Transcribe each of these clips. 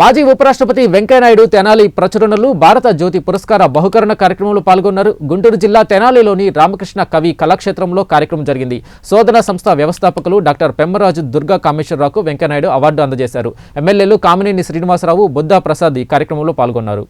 మాజీ ఉపరాష్ట్రపతి వెంకయ్యనాయుడు తెనాలి ప్రచురణలు భారత జ్యోతి పురస్కార బహుకరణ కార్యక్రమంలో పాల్గొన్నారు. గుంటూరు జిల్లా తెనాలిలోని రామకృష్ణ కవి కళాక్షేత్రంలో కార్యక్రమం జరిగింది. శోధన సంస్థ వ్యవస్థాపకులు డాక్టర్ పెమ్మరాజు దుర్గా కామేశ్వరరావుకు వెంకయ్యనాయుడు అవార్డు అందజేశారు. ఎమ్మెల్యేలు కామినేని శ్రీనివాసరావు బుద్ధా ప్రసాద్ ఈ కార్యక్రమంలో పాల్గొన్నారు.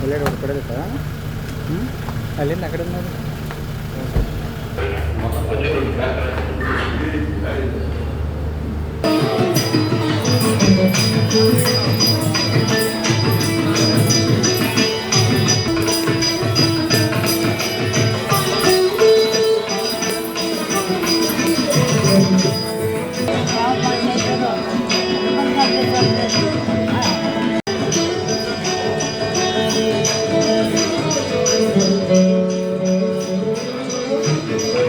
వెళ్ళాడు వాడు కూడా కదా వెళ్ళింది ఎక్కడ ఉన్నారు మాణి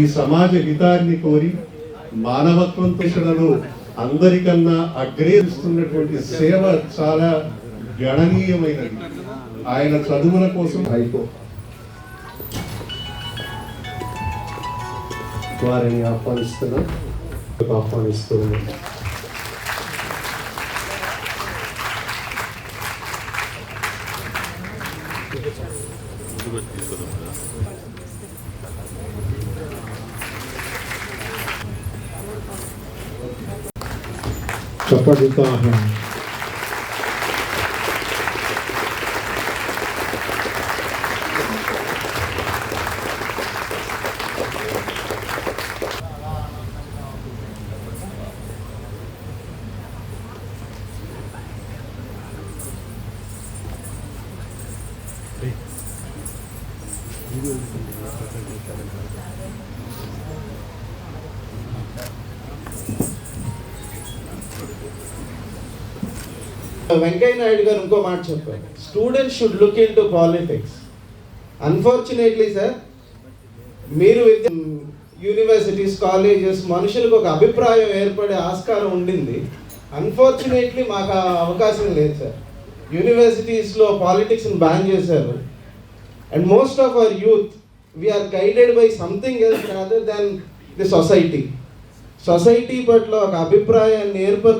ఈ సమాజ హితాన్ని కోరి మానవత్వం శిక్షణలో అందరికన్నా అగ్రేస్తున్నటువంటి సేవ చాలా గణనీయమైనది. ఆయన చదువుల కోసం అయిపో. వారిని ఆహ్వానిస్తున్నా. Toca pode estar. Thank you. Venkaiah Naidu గారు ఇంకో మాట చెప్పారు. Students should look into politics unfortunately sir మీరు యూనివర్సిటీస్ కాలేజెస్ మనుషులకు ఒక అభిప్రాయం ఏర్పడే ఆస్కారం ఉండింది. అన్ఫార్చునేట్లీ మాకు ఆ అవకాశం లేదు సార్ యూనివర్సిటీస్లో పాలిటిక్స్ని బ్యాన్ చేశారు. And most of our youth we are guided by something else rather than the society society పట్ల ఒక అభిప్రాయాన్ని ఏర్పరు